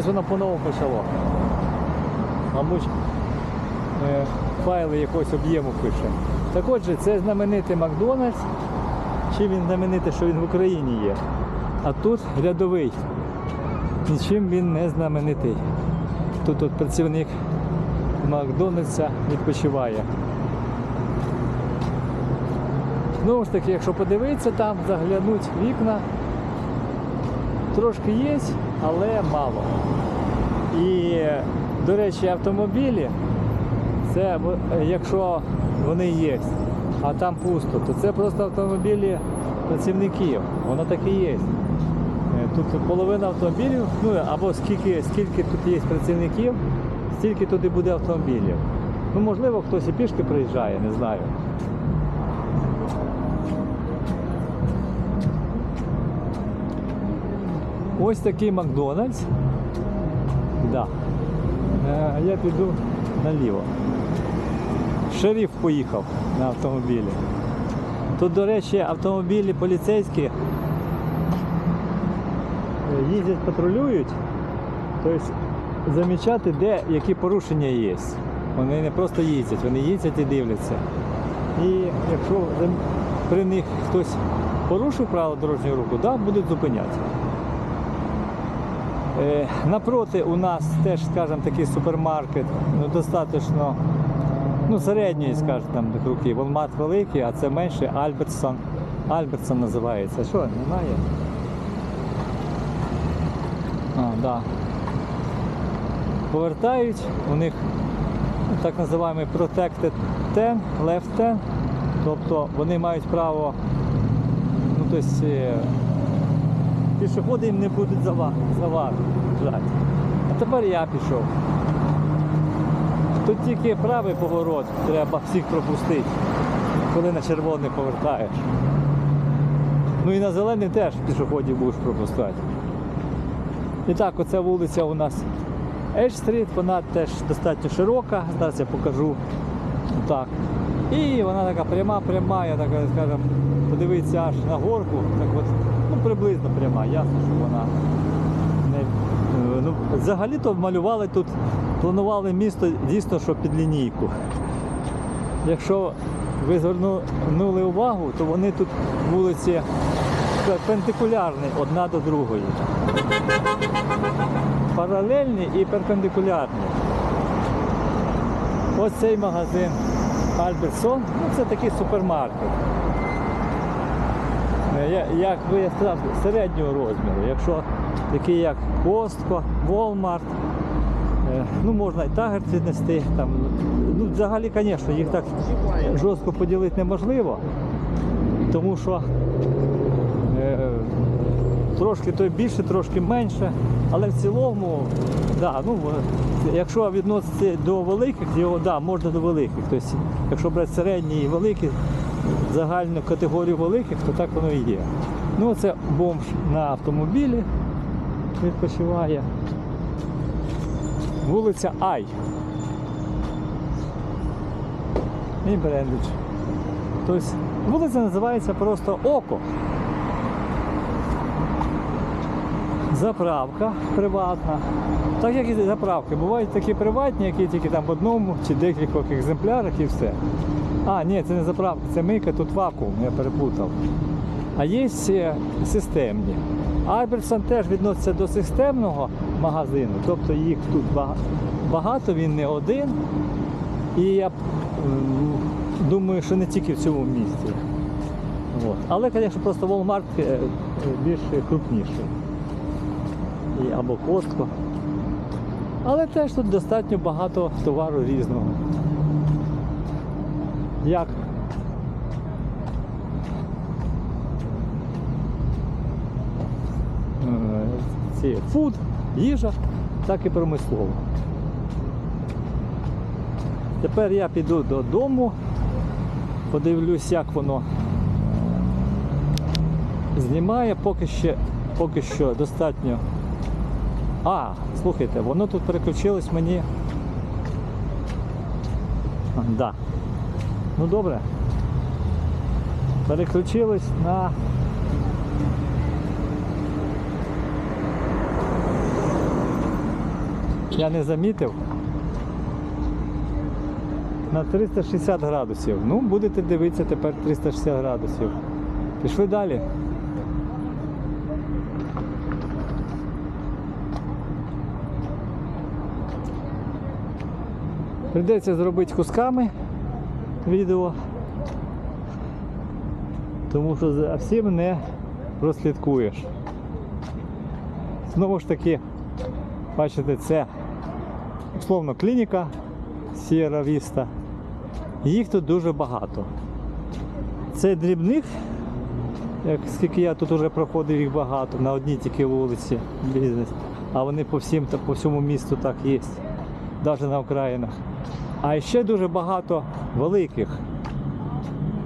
щось воно по-новому почало. Мабуть, е, файли якогось об'єму пише. Так отже, це знаменитий Макдональдс. Чим він знаменитий, що він в Україні є. А тут рядовий. Нічим він не знаменитий. Тут от працівник Макдональдса відпочиває. Знову ж таки, якщо подивитися там, заглянуть вікна, трошки є, але мало. І, до речі, автомобілі, це якщо вони є, а там пусто, то це просто автомобілі працівників. Воно так і є. Е, Тут половина автомобілів, ну або скільки, скільки тут є працівників, стільки туди буде автомобілів. Ну, можливо, хтось і пішки приїжджає, не знаю. Ось такий Макдональдс. Да. Е, я піду наліво. Шериф поїхав на автомобілі. Тут, до речі, автомобілі поліцейські е, їздять, патрулюють, тобто замічати, де які порушення є. Вони не просто їздять, вони їздять і дивляться. І якщо при них хтось порушив правила дорожнього руху, да, будуть зупиняти. Е, Напроти у нас теж, скажімо, такий супермаркет, ну, достатньо ну, середньої, скажімо, там руки. Волмарт великий, а це менший Альбертсон. Альбертсон називається. Що, немає? А, да. Повертають, у них ну, так називаємо Protected 10, Left 10. Тобто вони мають право, ну, тобто, е, пішоходи їм не будуть зава- заважати. А тепер я пішов. Тут тільки правий поворот, треба всіх пропустити, коли на червоний повертаєш. Ну і на зелений теж пішоходів будеш пропускати. І так, оця вулиця у нас Едж-стріт, вона теж достатньо широка, зараз я покажу. Так. І вона така пряма, пряма, я так скажем, подивитися аж на горку, так от, приблизно пряма, ясно, що вона не. е, Ну, взагалі-то малювали тут, планували місто дійсно, що під лінійку. Якщо ви звернули увагу, то вони тут вулиці перпендикулярні одна до другої. Паралельні і перпендикулярні. Ось цей магазин Альберсон, ну це такий супермаркет. Як би я сказав, середнього розміру. Якщо такий як Костко, Walmart, е, ну можна і Тагер віднести. Там, ну, взагалі, звісно, їх так жорстко поділити неможливо, тому що е, трошки той більше, трошки менше. Але в цілому, да, ну, якщо відносити до великих, його да, можна до великих. Тобто, якщо брати середні і великі, загальну категорію великих, то так воно і є. Ну, це бомж на автомобілі відпочиває. Вулиця Ай. І Брендич. Тобто вулиця називається просто Око. Заправка приватна. Так як і заправки. Бувають такі приватні, які тільки там в одному чи декількох екземплярах і все. А, ні, це не заправка, це мийка, тут вакуум, я перепутав. А є е, системні. Альберсон теж відноситься до системного магазину, тобто їх тут багато, він не один. І я думаю, що не тільки в цьому місці. От. Але, звісно, просто Walmart е, е, більш крупніший. І, або Costco. Але теж тут достатньо багато товару різного. Як е, ці фуд, їжа, так і промислово. Тепер я піду додому, подивлюсь, як воно знімає, поки ще поки що достатньо. А, слухайте, воно тут переключилось мені. А, да. Ну добре. Переключилось на Я не замітив. На 360 градусів. Ну, будете дивитися тепер 360 градусів. Пішли далі. Прийдеться зробити кусками відео, тому що за всім не прослідкуєш. Знову ж таки, бачите, це условно клініка Сієра Віста. Їх тут дуже багато. Це дрібних, як скільки я тут вже проходив їх багато, на одній тільки вулиці бізнес. А вони по всім по всьому місту так є, навіть на окраїнах. А ще дуже багато великих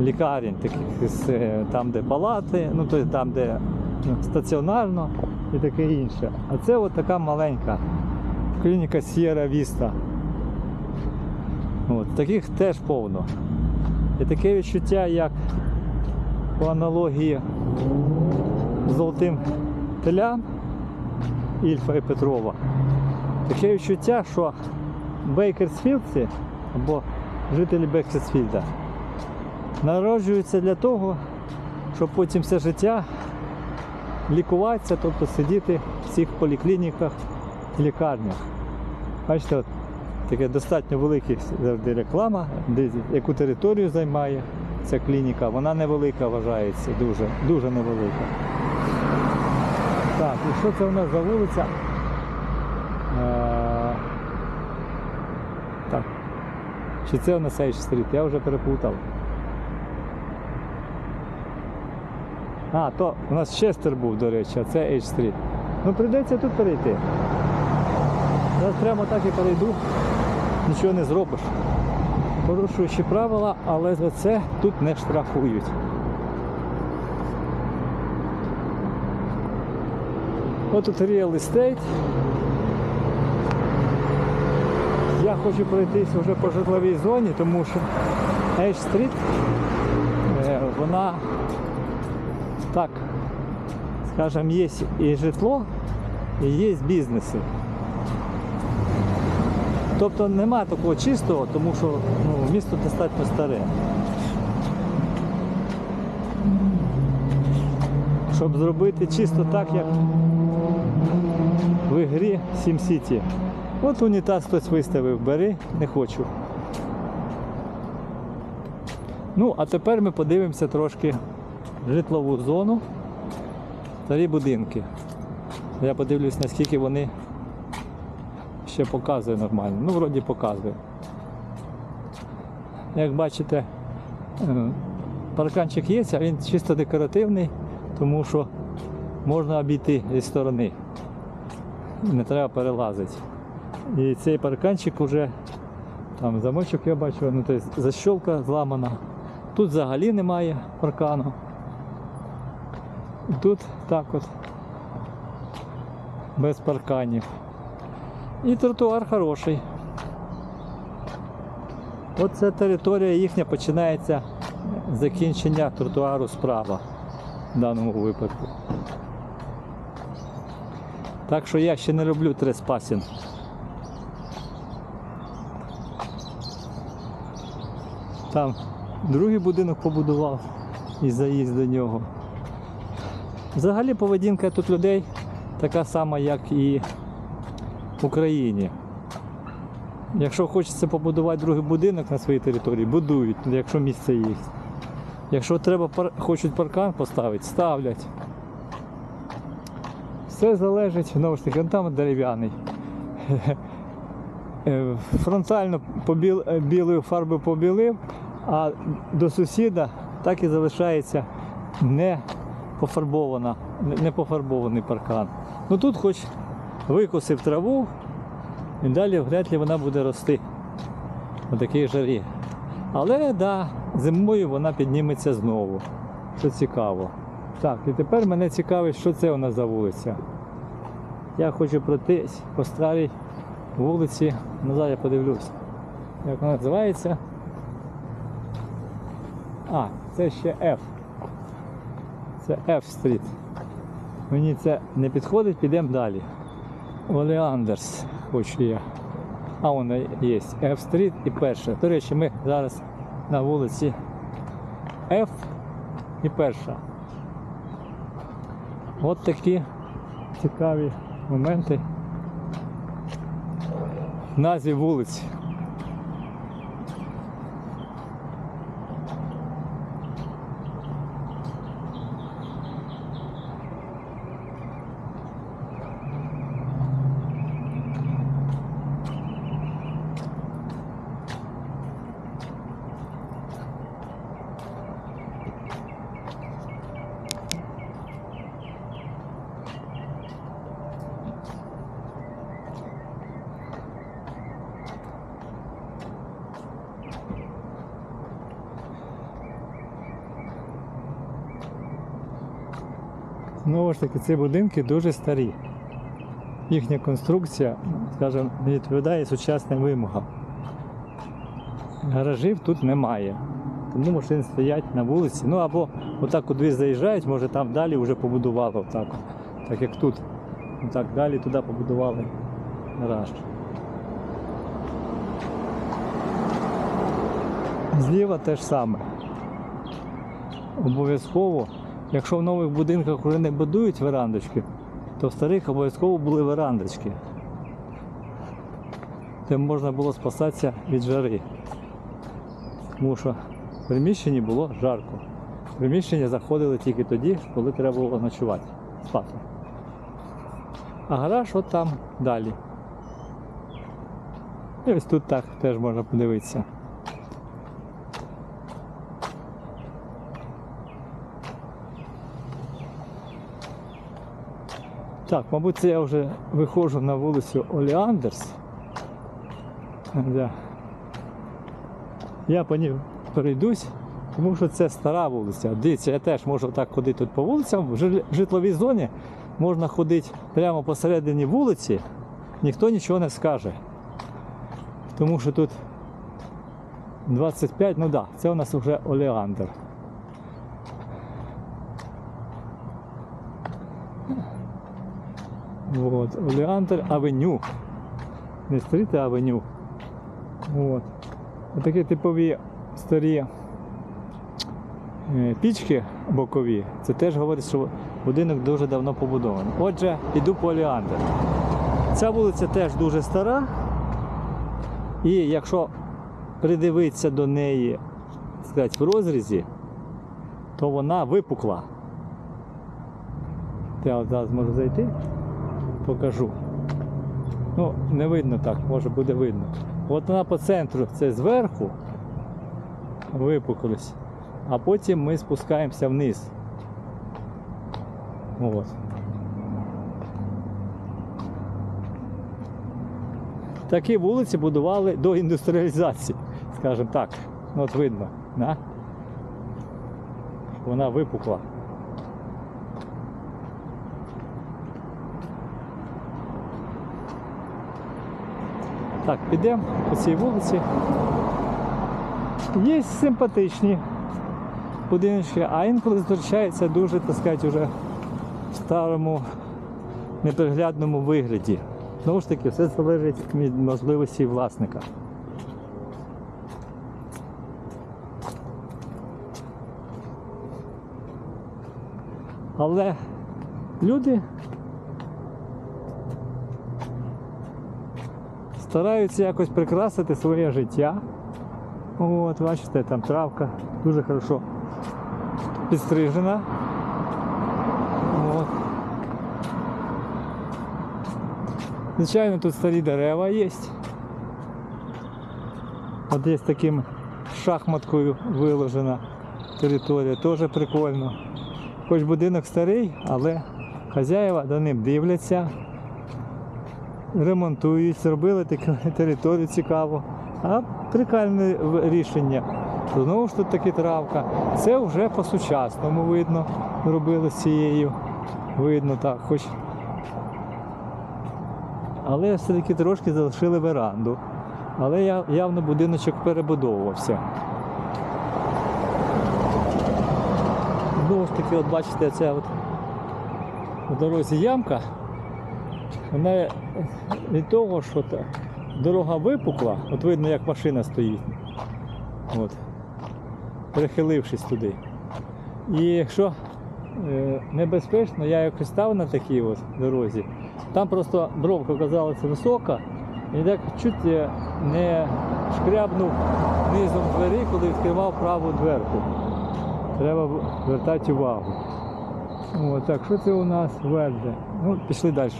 лікарень, таких е, там, де палати, ну тобто там, де ну, стаціонарно і таке інше. А це от така маленька клініка Сієра Віста. От, таких теж повно. І таке відчуття, як по аналогії з золотим телям Ільфа і Петрова. Таке відчуття, що Бейкерсфілдці або жителі Бейкерсфілда народжуються для того, щоб потім все життя лікуватися, тобто сидіти в цих поліклініках і лікарнях. Бачите, от таке достатньо велика реклама, яку територію займає ця клініка. Вона невелика вважається, дуже, дуже невелика. Так, і що це у нас за вулиця? Е, Так. Чи це нас H Street? Я вже переплутав. А, то у нас Честер був, до речі, а це H Street. Ну прийдеться тут перейти. Зараз прямо так і перейду, нічого не зробиш. Порушуючи правила, але за це тут не штрафують. Ось тут real estate. Я хочу пройтись вже по житловій зоні, тому що H Street, е, вона так, скажем, є і житло, і є бізнеси. Тобто нема такого чистого, тому що ну, місто достатньо старе. Щоб зробити чисто так, як в ігрі SimCity. От унітаз хтось виставив, бери, не хочу. Ну, а тепер ми подивимося трошки житлову зону, старі будинки. Я подивлюсь, наскільки вони ще показує нормально. Ну, вроді показує. Як бачите, е, парканчик є, а він чисто декоративний, тому що можна обійти зі сторони. Не треба перелазити. І цей парканчик вже там замочок я бачу, ну тобто защолка зламана. Тут взагалі немає паркану. І Тут так от без парканів. І тротуар хороший. Оце територія їхня починається закінчення тротуару справа в даному випадку. Так що я ще не люблю треспасінг. Там другий будинок побудував і заїзд до нього. Взагалі поведінка тут людей така сама, як і в Україні. Якщо хочеться побудувати другий будинок на своїй території, будують, якщо місце є. Якщо треба хочуть паркан поставити, ставлять. Все залежить, знову ж таки, там дерев'яний. Е, Фронтально побіл, е, білою фарбою побілив, а до сусіда так і залишається не пофарбована, не- пофарбований паркан. Ну тут хоч викосив траву, і далі вряд ли вона буде рости на такій жарі. Але да, зимою вона підніметься знову. Це цікаво. Так, і тепер мене цікавить, що це у нас за вулиця. Я хочу пройтись по старій вулиці. Назад я подивлюсь, як вона називається. А, це ще F. Це F стріт. Мені це не підходить, підемо далі. Олеандерс. хочу я. А вона є F-стріт і перша. До речі, ми зараз на вулиці F і перша. От такі цікаві моменти в назві вулиці. Знову ж таки, ці будинки дуже старі. Їхня конструкція, скажімо, не відповідає сучасним вимогам. Гаражів тут немає. Тому машини стоять на вулиці. Ну або отак куди заїжджають, може там далі вже побудували отак. Так як тут. Отак далі туди побудували гараж. Зліва те ж саме. Обов'язково, якщо в нових будинках вже не будують верандочки, то в старих обов'язково були верандочки. Де можна було спасатися від жари. Тому що в приміщенні було жарко. В приміщення заходили тільки тоді, коли треба було ночувати, спати. А гараж от там далі. І ось тут так теж можна подивитися. Так, мабуть, це я вже виходжу на вулицю Оліандерс. Да. Я по ній перейдусь, тому що це стара вулиця. Дивіться, я теж можу так ходити тут по вулицям. В житловій зоні можна ходити прямо посередині вулиці, ніхто нічого не скаже. Тому що тут 25, ну так, да, це у нас вже Олеандр. Вот, Олеандр Авеню. Не стріт, а авеню. От. Такі типові старі е, пічки бокові. Це теж говорить, що будинок дуже давно побудований. Отже, іду по Олеандр. Ця вулиця теж дуже стара. І якщо придивитися до неї, сказати, в розрізі, то вона випукла. Я зараз можу зайти, покажу. Ну, не видно так, може буде видно. От вона по центру, це зверху випуклись, а потім ми спускаємося вниз. От. Такі вулиці будували до індустріалізації, скажімо так. Ну, от видно, да? вона випукла. Так, підемо по цій вулиці. Є симпатичні будиночки, а інколи зустрічається дуже, так сказати, вже в старому неприглядному вигляді. Знову ж таки, все залежить від можливості власника. Але люди стараються якось прикрасити своє життя. От, бачите, там травка дуже хорошо підстрижена. От. Звичайно, тут старі дерева є. От є таким шахматкою виложена територія, теж прикольно. Хоч будинок старий, але хазяїва до ним дивляться, ремонтують, зробили таку територію цікаву. А прикольне рішення. Знову ж тут таки травка. Це вже по-сучасному видно, робили з цією. Видно так, хоч. Але все-таки трошки залишили веранду. Але явно будиночок перебудовувався. Знову ж таки, от бачите, це от по дорозі ямка. Вона від того, що та дорога випукла, от видно, як машина стоїть. От, перехилившись туди. І якщо е, небезпечно, я якось став на такій от дорозі, там просто бровка оказалася висока, і так чуть не шкрябнув низом двері, коли відкривав праву дверку. Треба звертати увагу. О, так, що це у нас верде? Ну, пішли далі.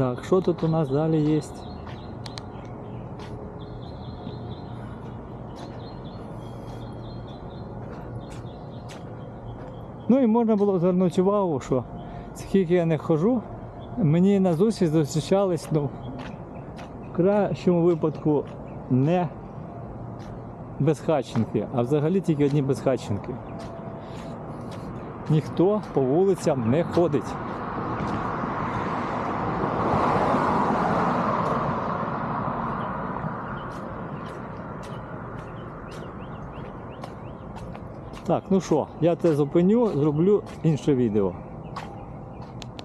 Так, що тут у нас далі є? Ну і можна було звернути увагу, що скільки я не хожу, мені на зустріч зустрічались, ну, в кращому випадку не безхатченки, а взагалі тільки одні безхатченки. Ніхто по вулицям не ходить. Так, ну що, я це зупиню, зроблю інше відео.